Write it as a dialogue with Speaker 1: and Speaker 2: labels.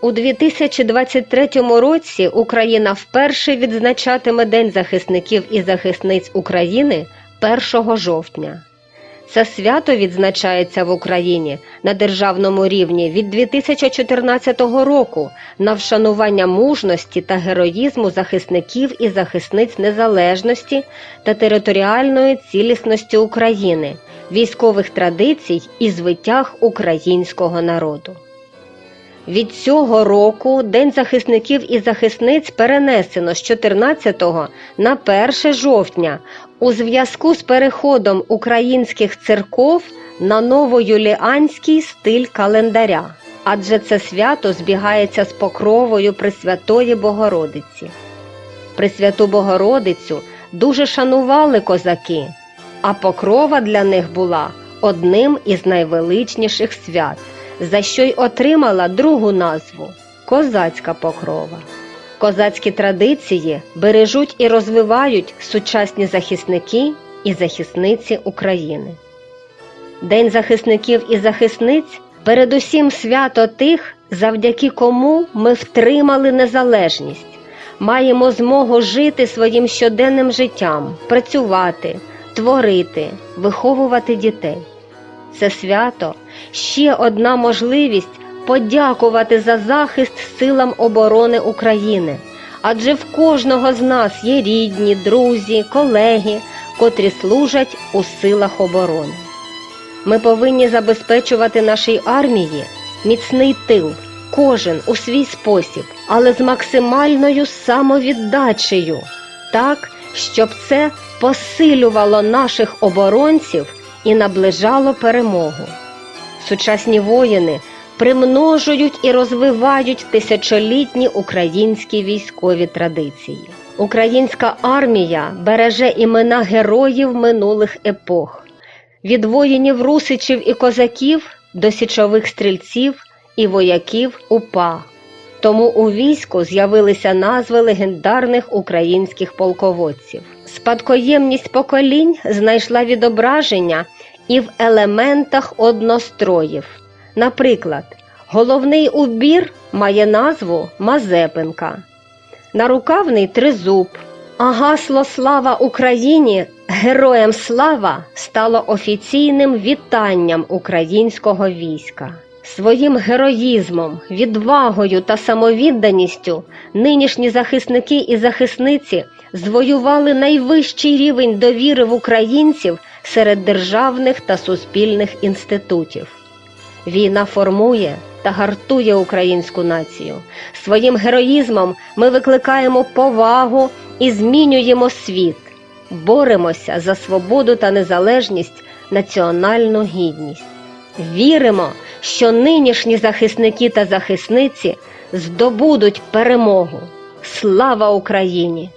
Speaker 1: У 2023 році Україна вперше відзначатиме День захисників і захисниць України 1 жовтня. Це свято відзначається в Україні на державному рівні від 2014 року на вшанування мужності та героїзму захисників і захисниць незалежності та територіальної цілісності України, військових традицій і звитяг українського народу. Від цього року День захисників і захисниць перенесено з 14 на 1 жовтня у зв'язку з переходом українських церков на новоюліанський стиль календаря, адже це свято збігається з покровою Пресвятої Богородиці. Пресвяту Богородицю дуже шанували козаки, а покрова для них була одним із найвеличніших свят за що й отримала другу назву козацька покрова. Козацькі традиції бережуть і розвивають сучасні захисники і захисниці України. День захисників і захисниць передусім свято тих, завдяки кому ми втримали незалежність, маємо змогу жити своїм щоденним життям, працювати, творити, виховувати дітей. Це свято ще одна можливість подякувати за захист силам оборони України. Адже в кожного з нас є рідні, друзі, колеги, котрі служать у силах оборони. Ми повинні забезпечувати нашій армії міцний тил, кожен у свій спосіб, але з максимальною самовіддачею, так, щоб це посилювало наших оборонців і наближало перемогу. Сучасні воїни примножують і розвивають тисячолітні українські військові традиції. Українська армія береже імена героїв минулих епох, від воїнів русичів і козаків до січових стрільців і вояків УПА. Тому у війську з'явилися назви легендарних українських полководців. Спадкоємність поколінь знайшла відображення і в елементах одностроїв. Наприклад, головний убір має назву Мазепинка, нарукавний тризуб, а гасло Слава Україні! Героям слава стало офіційним вітанням українського війська. Своїм героїзмом, відвагою та самовідданістю нинішні захисники і захисниці звоювали найвищий рівень довіри в українців серед державних та суспільних інститутів. Війна формує та гартує українську націю. Своїм героїзмом ми викликаємо повагу і змінюємо світ, боремося за свободу та незалежність, національну гідність. Віримо, що нинішні захисники та захисниці здобудуть перемогу. Слава Україні!